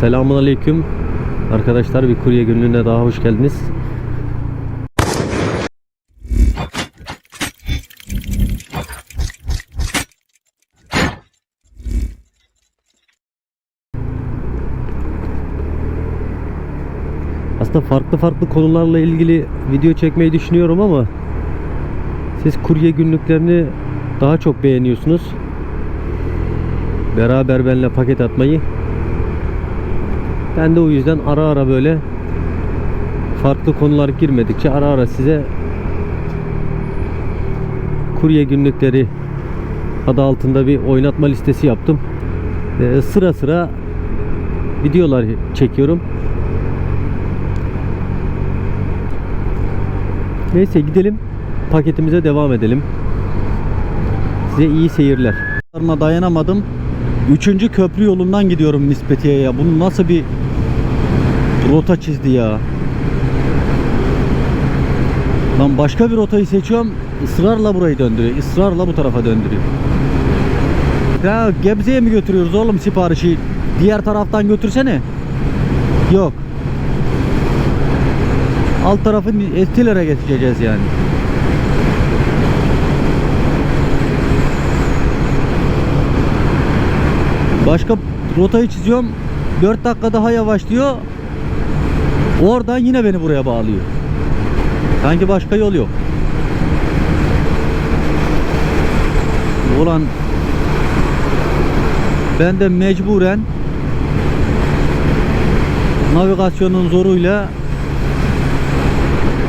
Selamun Aleyküm. Arkadaşlar bir kurye günlüğüne daha hoş geldiniz. Aslında farklı farklı konularla ilgili video çekmeyi düşünüyorum ama siz kurye günlüklerini daha çok beğeniyorsunuz. Beraber benimle paket atmayı. Ben de o yüzden ara ara böyle farklı konular girmedikçe ara ara size kurye günlükleri adı altında bir oynatma listesi yaptım. Ee, sıra sıra videolar çekiyorum. Neyse gidelim paketimize devam edelim. Size iyi seyirler. Dayanamadım. Üçüncü köprü yolundan gidiyorum Nispetiye'ye. Bunu nasıl bir rota çizdi ya. Lan başka bir rotayı seçiyorum. ısrarla burayı döndürüyor. ısrarla bu tarafa döndürüyor. Ya Gebze'ye mi götürüyoruz oğlum siparişi? Diğer taraftan götürsene. Yok. Alt tarafı Estiler'e geçeceğiz yani. Başka rotayı çiziyorum. 4 dakika daha yavaş diyor. Oradan yine beni buraya bağlıyor. Sanki başka yol yok. Ulan ben de mecburen navigasyonun zoruyla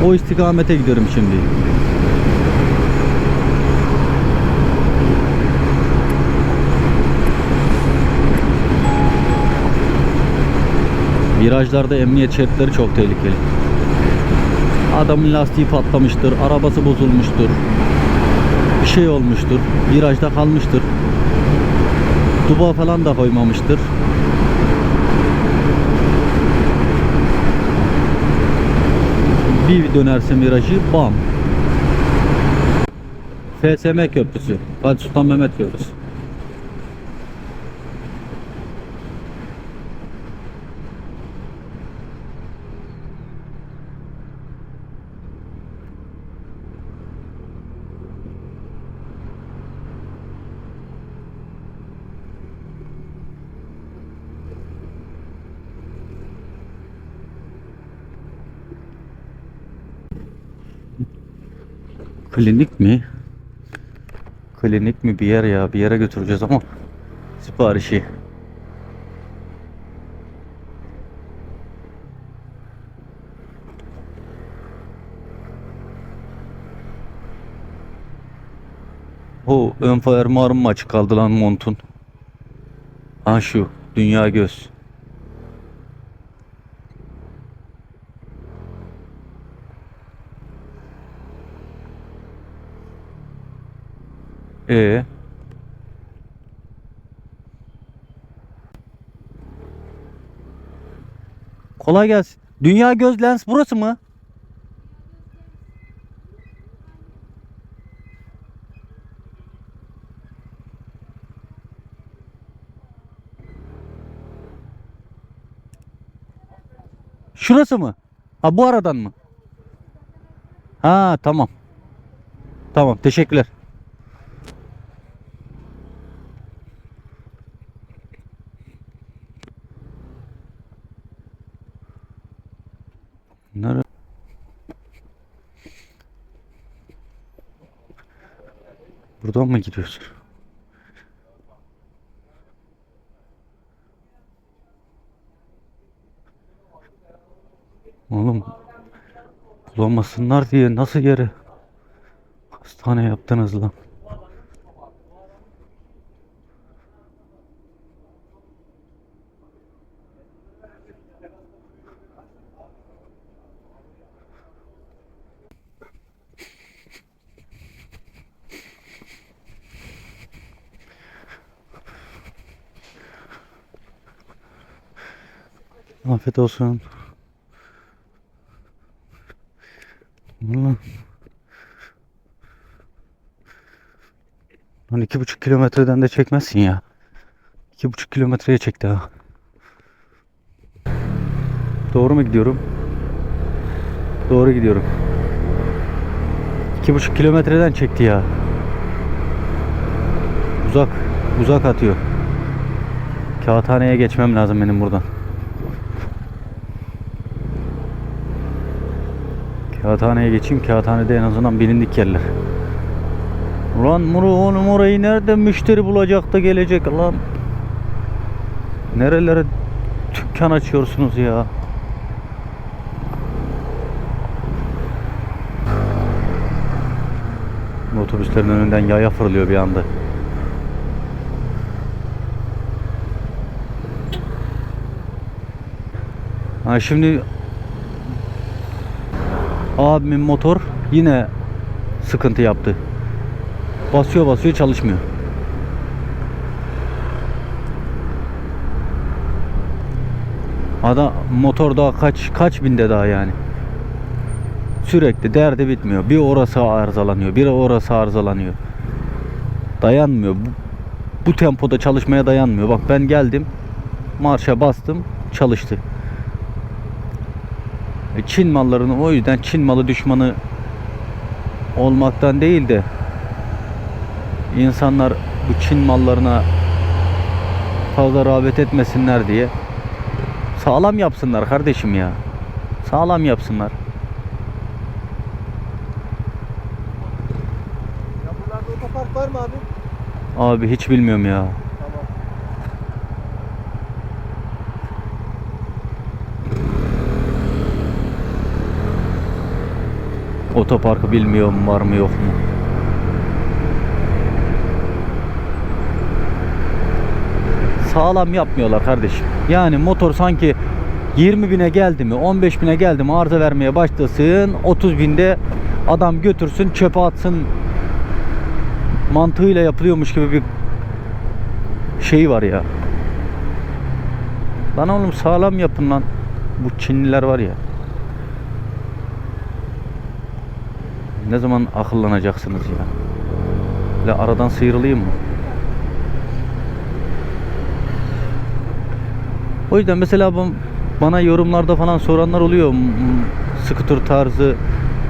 o istikamete gidiyorum şimdi. Virajlarda emniyet şeritleri çok tehlikeli. Adamın lastiği patlamıştır, arabası bozulmuştur. Bir şey olmuştur, virajda kalmıştır. Duba falan da koymamıştır. Bir dönersin virajı, bam. FSM Köprüsü, Fatih Sultan Mehmet Köprüsü. Klinik mi? Klinik mi bir yer ya bir yere götüreceğiz ama siparişi. O ön fermuarım mı açık kaldı lan montun? Ha şu dünya göz. Ee. Kolay gelsin. Dünya göz lens burası mı? Şurası mı? Ha bu aradan mı? Ha tamam. Tamam teşekkürler. Nere? Buradan mı gidiyoruz? Oğlum bulamasınlar diye nasıl yere hastane yaptınız lan? Afiyet olsun. Valla. Lan iki buçuk kilometreden de çekmezsin ya. İki buçuk kilometreye çekti ha. Doğru mu gidiyorum? Doğru gidiyorum. İki buçuk kilometreden çekti ya. Uzak. Uzak atıyor. Kağıthaneye geçmem lazım benim buradan. Kağıthaneye geçeyim. Kağıthanede en azından bilindik yerler. Ulan Muru oğlum orayı nerede müşteri bulacak da gelecek lan. Nerelere dükkan açıyorsunuz ya. Otobüslerin önünden yaya fırlıyor bir anda. Ha şimdi abimin motor yine sıkıntı yaptı. Basıyor basıyor çalışmıyor. Adam motor daha kaç kaç binde daha yani. Sürekli derdi bitmiyor. Bir orası arızalanıyor, bir orası arızalanıyor. Dayanmıyor. Bu, bu tempoda çalışmaya dayanmıyor. Bak ben geldim, marşa bastım, çalıştı. E, Çin mallarını o yüzden Çin malı düşmanı olmaktan değil de insanlar bu Çin mallarına fazla rağbet etmesinler diye sağlam yapsınlar kardeşim ya. Sağlam yapsınlar. Abi hiç bilmiyorum ya. Tamam. Otoparkı bilmiyorum var mı yok mu. Sağlam yapmıyorlar kardeşim. Yani motor sanki 20 bine geldi mi 15 bine geldi mi arıza vermeye başlasın 30 binde adam götürsün çöpe atsın mantığıyla yapılıyormuş gibi bir şey var ya. Lan oğlum sağlam yapın lan. Bu Çinliler var ya. Ne zaman akıllanacaksınız ya? Böyle aradan sıyrılayım mı? O yüzden mesela bana yorumlarda falan soranlar oluyor. Scooter tarzı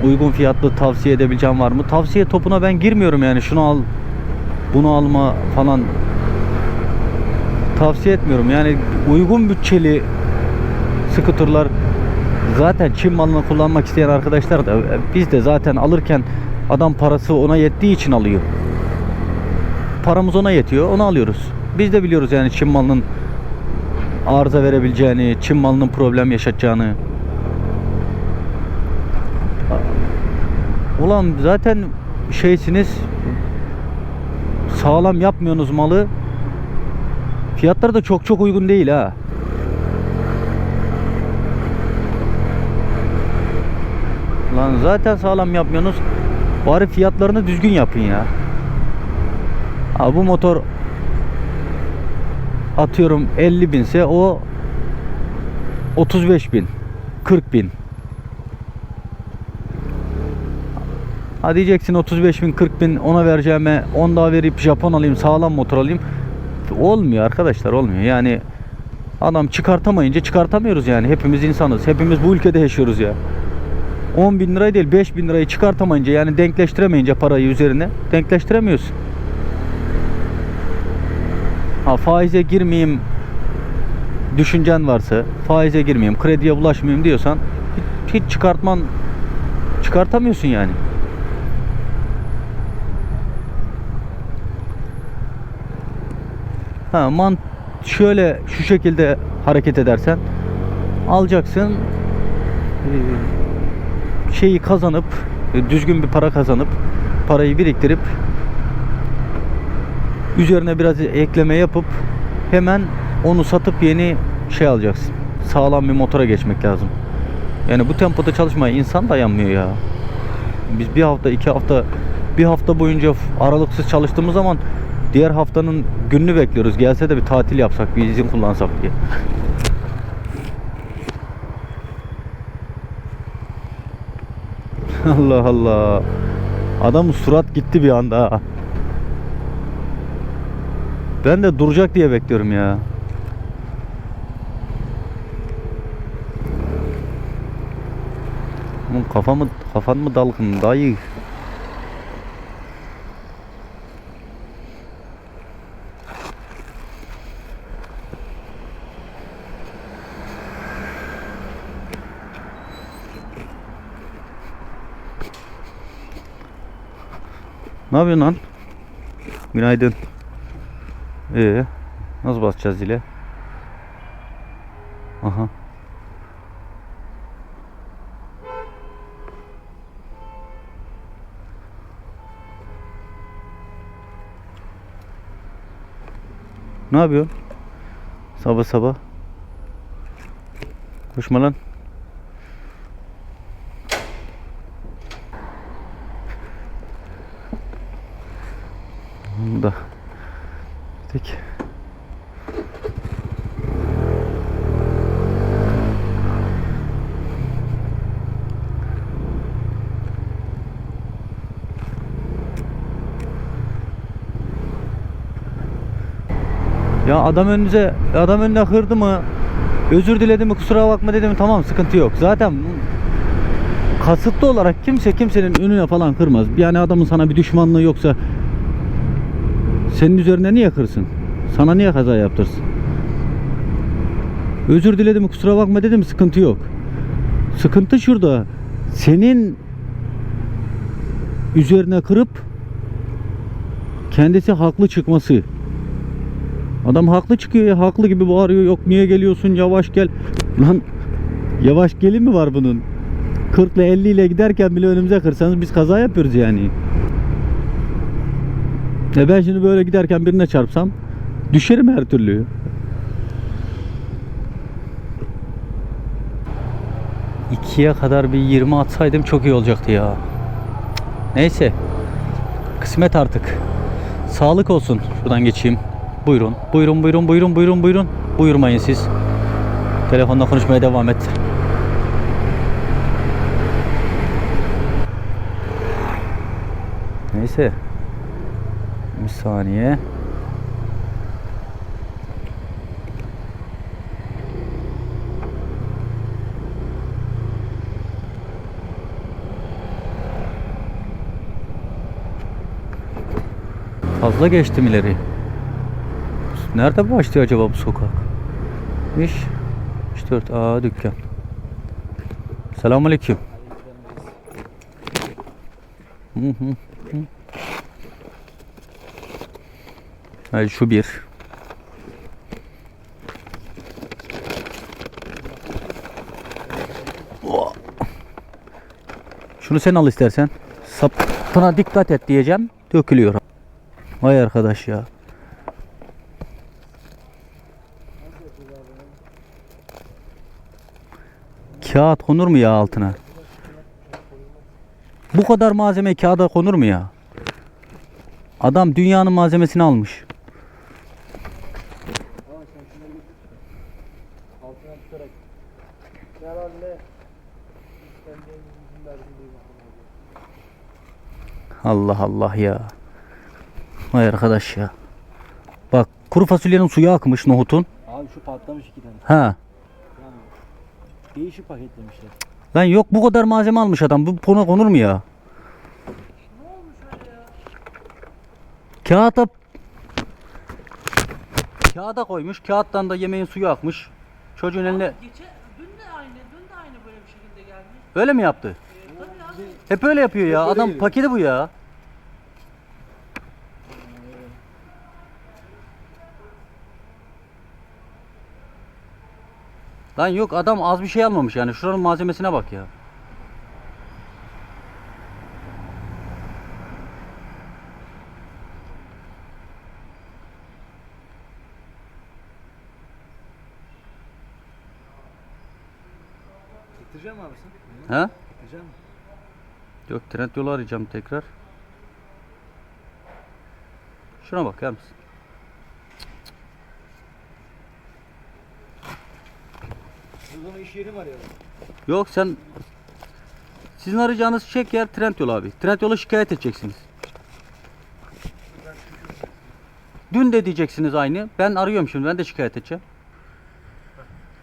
uygun fiyatlı tavsiye edebileceğim var mı? Tavsiye topuna ben girmiyorum yani. Şunu al, bunu alma falan tavsiye etmiyorum. Yani uygun bütçeli scooterlar zaten Çin malını kullanmak isteyen arkadaşlar da e, biz de zaten alırken adam parası ona yettiği için alıyor. Paramız ona yetiyor. Onu alıyoruz. Biz de biliyoruz yani Çin malının arıza verebileceğini, Çin malının problem yaşatacağını. Ulan zaten şeysiniz sağlam yapmıyorsunuz malı. Fiyatları da çok çok uygun değil ha. Lan zaten sağlam yapmıyorsunuz. Bari fiyatlarını düzgün yapın ya. Ha bu motor atıyorum 50 binse o 35 bin 40 bin. Ha diyeceksin 35 bin 40 bin ona vereceğime 10 daha verip Japon alayım sağlam motor alayım. Olmuyor arkadaşlar olmuyor. Yani adam çıkartamayınca çıkartamıyoruz yani. Hepimiz insanız. Hepimiz bu ülkede yaşıyoruz ya 10 bin lirayı değil 5 bin lirayı çıkartamayınca yani denkleştiremeyince parayı üzerine denkleştiremiyorsun Ha faize girmeyeyim düşüncen varsa faize girmeyeyim, krediye bulaşmayayım diyorsan hiç, hiç çıkartman çıkartamıyorsun yani. Ha man şöyle şu şekilde hareket edersen alacaksın şeyi kazanıp e, düzgün bir para kazanıp parayı biriktirip üzerine biraz ekleme yapıp hemen onu satıp yeni şey alacaksın. Sağlam bir motora geçmek lazım. Yani bu tempoda çalışmaya insan dayanmıyor ya. Biz bir hafta, iki hafta, bir hafta boyunca aralıksız çalıştığımız zaman diğer haftanın gününü bekliyoruz. Gelse de bir tatil yapsak, bir izin kullansak diye. Allah Allah. Adam surat gitti bir anda. Ben de duracak diye bekliyorum ya. Kafamı kafan mı dalgın dayı? Ne yapıyorsun lan? Günaydın. Ee, nasıl basacağız zile? Aha. Ne yapıyorsun? Sabah sabah. Koşma lan. Bunu da tek. Ya adam önünüze adam önüne kırdı mı? Özür diledi mi kusura bakma dedi mi tamam sıkıntı yok. Zaten kasıtlı olarak kimse kimsenin önüne falan kırmaz. Yani adamın sana bir düşmanlığı yoksa senin üzerine niye kırsın? Sana niye kaza yaptırsın? Özür diledi mi kusura bakma dedi mi sıkıntı yok. Sıkıntı şurada. Senin üzerine kırıp kendisi haklı çıkması. Adam haklı çıkıyor ya haklı gibi bağırıyor. Yok niye geliyorsun? Yavaş gel. Lan yavaş geli mi var bunun? 40 ile 50 ile giderken bile önümüze kırsanız biz kaza yapıyoruz yani. E ben şimdi böyle giderken birine çarpsam düşerim her türlü. İkiye kadar bir 20 atsaydım çok iyi olacaktı ya. Neyse kısmet artık. Sağlık olsun. Şuradan geçeyim Buyurun. Buyurun buyurun buyurun buyurun buyurun. Buyurmayın siz. Telefonda konuşmaya devam et. Neyse. Bir saniye. Fazla geçtim ileri. Nerede başlıyor acaba bu sokak? İş 4 A dükkan. Selamünaleyküm. Hayır şu bir. Şunu sen al istersen. Sapına dikkat et diyeceğim. Dökülüyor. Vay arkadaş ya. Kağıt konur mu ya altına? Bu kadar malzeme kağıda konur mu ya? Adam dünyanın malzemesini almış. Allah Allah ya. Vay arkadaş ya. Bak kuru fasulyenin suyu akmış nohutun. Abi şu patlamış iki tane. Ha. Değişik paketlemişler. Lan yok bu kadar malzeme almış adam. Bu pona konur mu ya? Kağıta Kağıda koymuş. Kağıttan da yemeğin suyu akmış. Çocuğun eline Geçen, dün de aynı, dün de aynı böyle bir şekilde gelmiş. öyle mi yaptı? Tabii abi. Hep öyle yapıyor ya. öyle Adam geliyor. paketi bu ya. Lan yok adam az bir şey almamış yani. Şuranın malzemesine bak ya. Getireceğim abi sen? Ha? Getireceğim mi? Yok trend yolu arayacağım tekrar. Şuna bak ya mısın? Burada iş yeri var ya. Yok sen sizin arayacağınız çek yer trend yolu abi. Trend yola şikayet edeceksiniz. Dün de diyeceksiniz aynı. Ben arıyorum şimdi. Ben de şikayet edeceğim.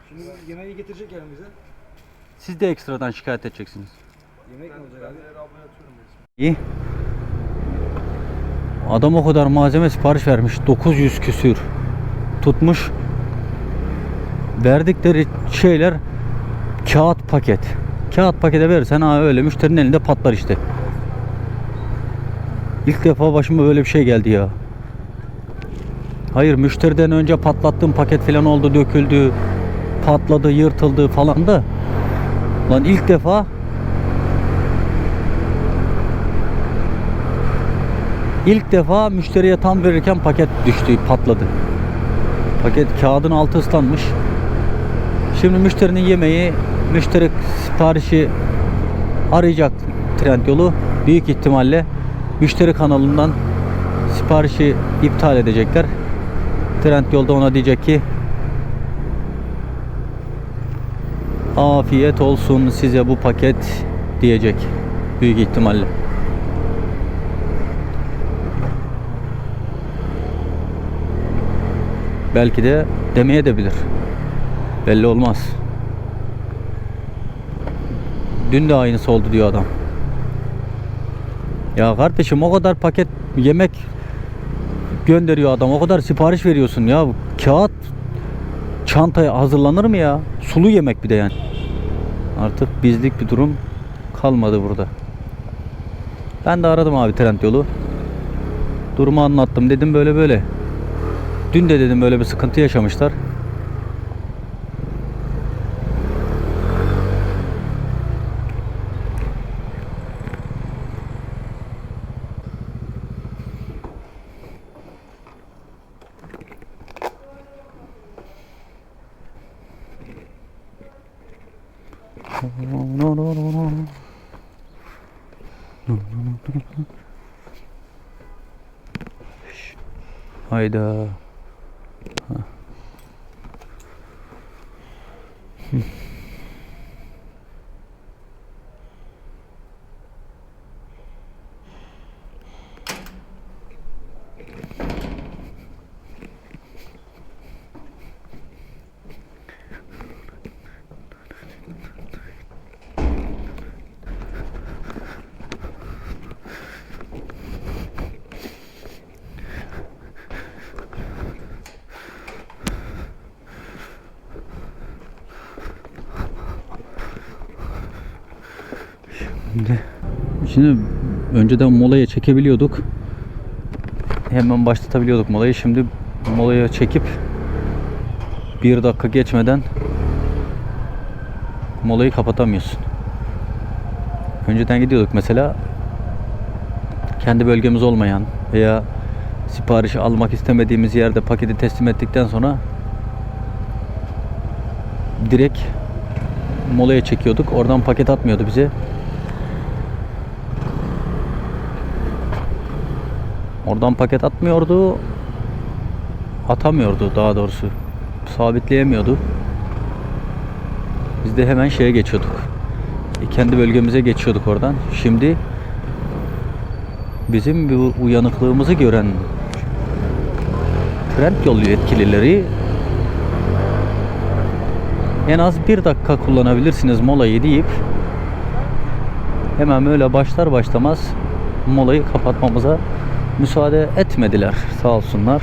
Şimdi yemeği getirecek elimize. Siz de ekstradan şikayet edeceksiniz. Yemek mi olacak abi? İyi. Adam o kadar malzeme sipariş vermiş. 900 küsür tutmuş. Verdikleri şeyler kağıt paket. Kağıt pakete verirsen ha öyle müşterinin elinde patlar işte. İlk defa başıma böyle bir şey geldi ya. Hayır müşteriden önce patlattığım paket falan oldu döküldü. Patladı yırtıldı falan da. Lan ilk defa İlk defa müşteriye tam verirken paket düştü, patladı. Paket kağıdın altı ıslanmış. Şimdi müşterinin yemeği, müşteri siparişi arayacak Trendyol'u. Büyük ihtimalle müşteri kanalından siparişi iptal edecekler. Trendyol'da ona diyecek ki afiyet olsun size bu paket diyecek. Büyük ihtimalle. Belki de demeye de bilir. Belli olmaz. Dün de aynısı oldu diyor adam. Ya kardeşim o kadar paket yemek gönderiyor adam. O kadar sipariş veriyorsun ya. Kağıt çantaya hazırlanır mı ya? Sulu yemek bir de yani. Artık bizlik bir durum kalmadı burada. Ben de aradım abi Trendyol'u. Durumu anlattım. Dedim böyle böyle. Dün de dedim böyle bir sıkıntı yaşamışlar. Hayda. Şimdi, şimdi önceden molaya çekebiliyorduk. Hemen başlatabiliyorduk molayı. Şimdi molaya çekip bir dakika geçmeden molayı kapatamıyorsun. Önceden gidiyorduk mesela kendi bölgemiz olmayan veya sipariş almak istemediğimiz yerde paketi teslim ettikten sonra direkt molaya çekiyorduk. Oradan paket atmıyordu bize. Oradan paket atmıyordu. Atamıyordu daha doğrusu. Sabitleyemiyordu. Biz de hemen şeye geçiyorduk. Kendi bölgemize geçiyorduk oradan. Şimdi bizim bu uyanıklığımızı gören Trendyol yetkilileri en az bir dakika kullanabilirsiniz molayı deyip hemen böyle başlar başlamaz molayı kapatmamıza müsaade etmediler sağ olsunlar.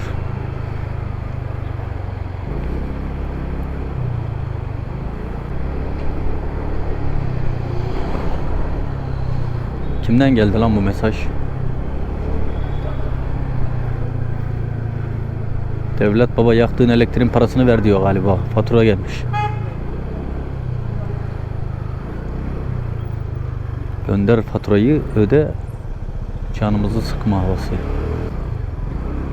Kimden geldi lan bu mesaj? Devlet baba yaktığın elektriğin parasını ver diyor galiba. Fatura gelmiş. Gönder faturayı öde canımızı sıkma havası.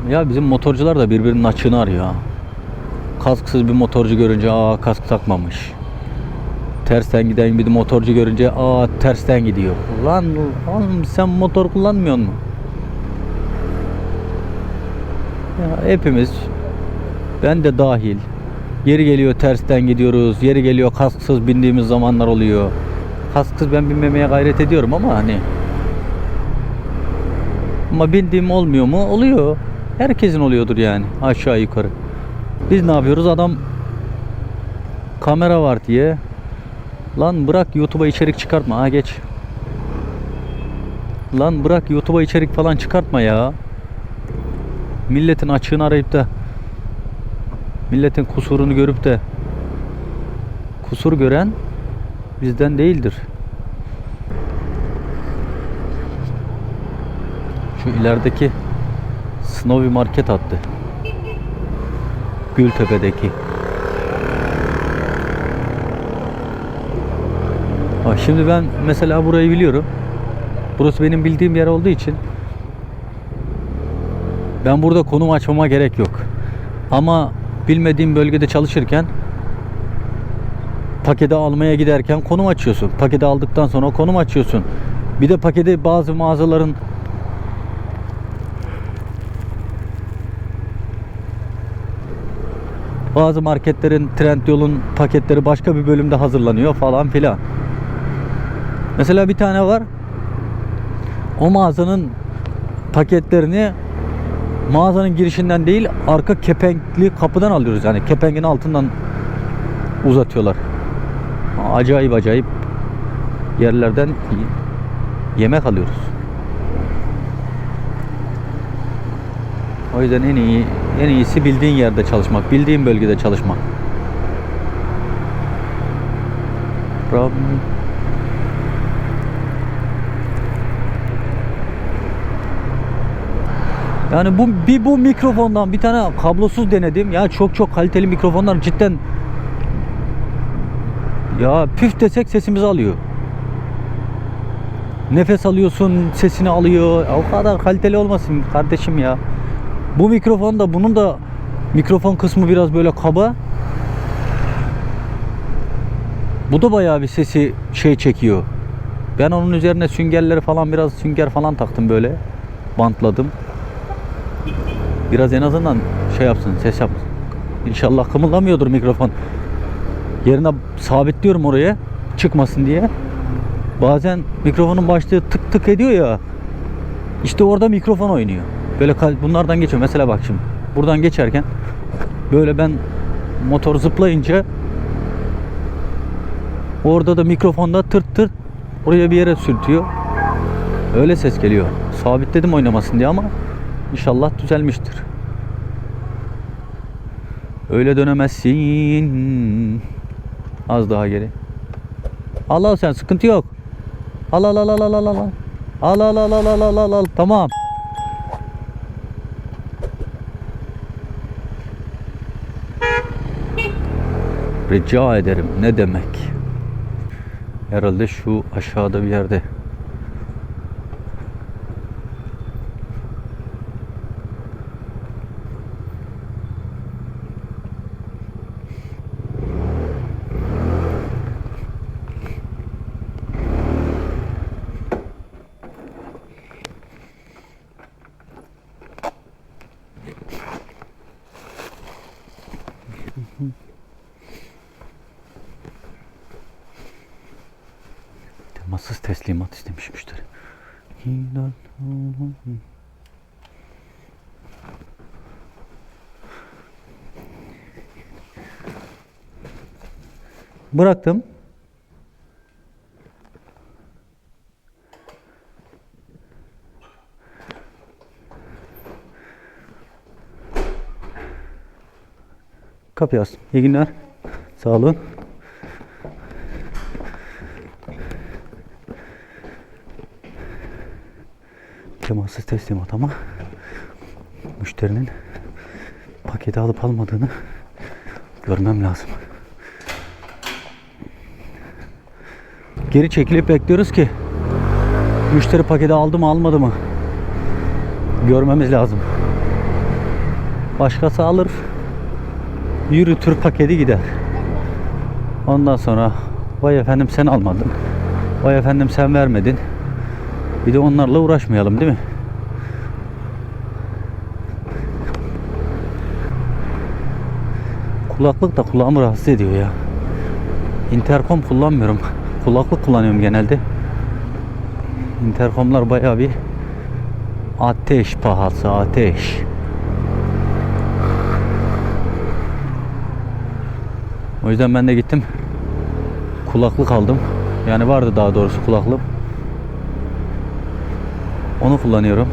Ya bizim motorcular da birbirinin açığını arıyor ha. Kasksız bir motorcu görünce aa kask takmamış. Tersten giden bir motorcu görünce aa tersten gidiyor. Lan oğlum sen motor kullanmıyor mu? Ya hepimiz ben de dahil yeri geliyor tersten gidiyoruz. Yeri geliyor kasksız bindiğimiz zamanlar oluyor. Kasksız ben binmemeye gayret ediyorum ama hani ama bindiğim olmuyor mu? Oluyor. Herkesin oluyordur yani aşağı yukarı. Biz ne yapıyoruz? Adam kamera var diye. Lan bırak YouTube'a içerik çıkartma. Ha geç. Lan bırak YouTube'a içerik falan çıkartma ya. Milletin açığını arayıp da milletin kusurunu görüp de kusur gören bizden değildir. Şu ilerideki Snowy Market attı. Gültepe'deki. Ha, şimdi ben mesela burayı biliyorum. Burası benim bildiğim yer olduğu için ben burada konum açmama gerek yok. Ama bilmediğim bölgede çalışırken paketi almaya giderken konum açıyorsun. Paketi aldıktan sonra konum açıyorsun. Bir de paketi bazı mağazaların bazı marketlerin Trendyol'un paketleri başka bir bölümde hazırlanıyor falan filan. Mesela bir tane var. O mağazanın paketlerini mağazanın girişinden değil arka kepenkli kapıdan alıyoruz yani kepengin altından uzatıyorlar. Acayip acayip yerlerden yemek alıyoruz. O yüzden en iyi en iyisi bildiğin yerde çalışmak, bildiğin bölgede çalışmak. Rabbim Yani bu bir bu mikrofondan bir tane kablosuz denedim. Ya çok çok kaliteli mikrofonlar cidden ya püf desek sesimizi alıyor. Nefes alıyorsun, sesini alıyor. O kadar kaliteli olmasın kardeşim ya. Bu mikrofon da bunun da mikrofon kısmı biraz böyle kaba. Bu da bayağı bir sesi şey çekiyor. Ben onun üzerine süngerleri falan biraz sünger falan taktım böyle. Bantladım. Biraz en azından şey yapsın, ses yapsın. İnşallah kımıldamıyordur mikrofon. Yerine sabitliyorum oraya çıkmasın diye. Bazen mikrofonun başlığı tık tık ediyor ya. İşte orada mikrofon oynuyor. Böyle bunlardan geçiyor. Mesela bak şimdi. Buradan geçerken böyle ben motor zıplayınca orada da mikrofonda tırt tırt oraya bir yere sürtüyor. Öyle ses geliyor. Sabitledim oynamasın diye ama inşallah düzelmiştir. Öyle dönemezsin. Az daha geri. Al al sen sıkıntı yok. Al al al al al al. Al al al al al al al al. Tamam. Rica ederim. Ne demek? Herhalde şu aşağıda bir yerde. Temassız teslimat istemiş müşteri. Bıraktım. Kapıyı astım. İyi günler. Sağ olun. Temassız teslimat ama müşterinin paketi alıp almadığını görmem lazım. Geri çekilip bekliyoruz ki müşteri paketi aldı mı almadı mı görmemiz lazım. Başkası alır yürütür paketi gider. Ondan sonra vay efendim sen almadın. Vay efendim sen vermedin. Bir de onlarla uğraşmayalım değil mi? Kulaklık da kulağımı rahatsız ediyor ya. Interkom kullanmıyorum. Kulaklık kullanıyorum genelde. Interkomlar bayağı bir ateş pahası ateş. O yüzden ben de gittim. Kulaklık aldım. Yani vardı daha doğrusu kulaklığım. Onu kullanıyorum.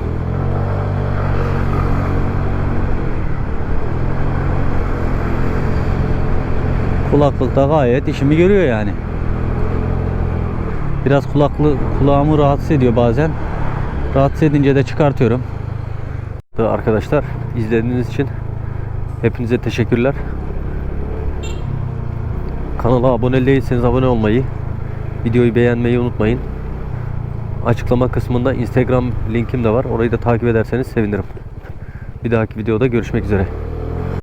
Kulaklıkta gayet işimi görüyor yani. Biraz kulaklı kulağımı rahatsız ediyor bazen. Rahatsız edince de çıkartıyorum. Arkadaşlar izlediğiniz için hepinize teşekkürler. Kanala abone değilseniz abone olmayı, videoyu beğenmeyi unutmayın. Açıklama kısmında Instagram linkim de var. Orayı da takip ederseniz sevinirim. Bir dahaki videoda görüşmek üzere.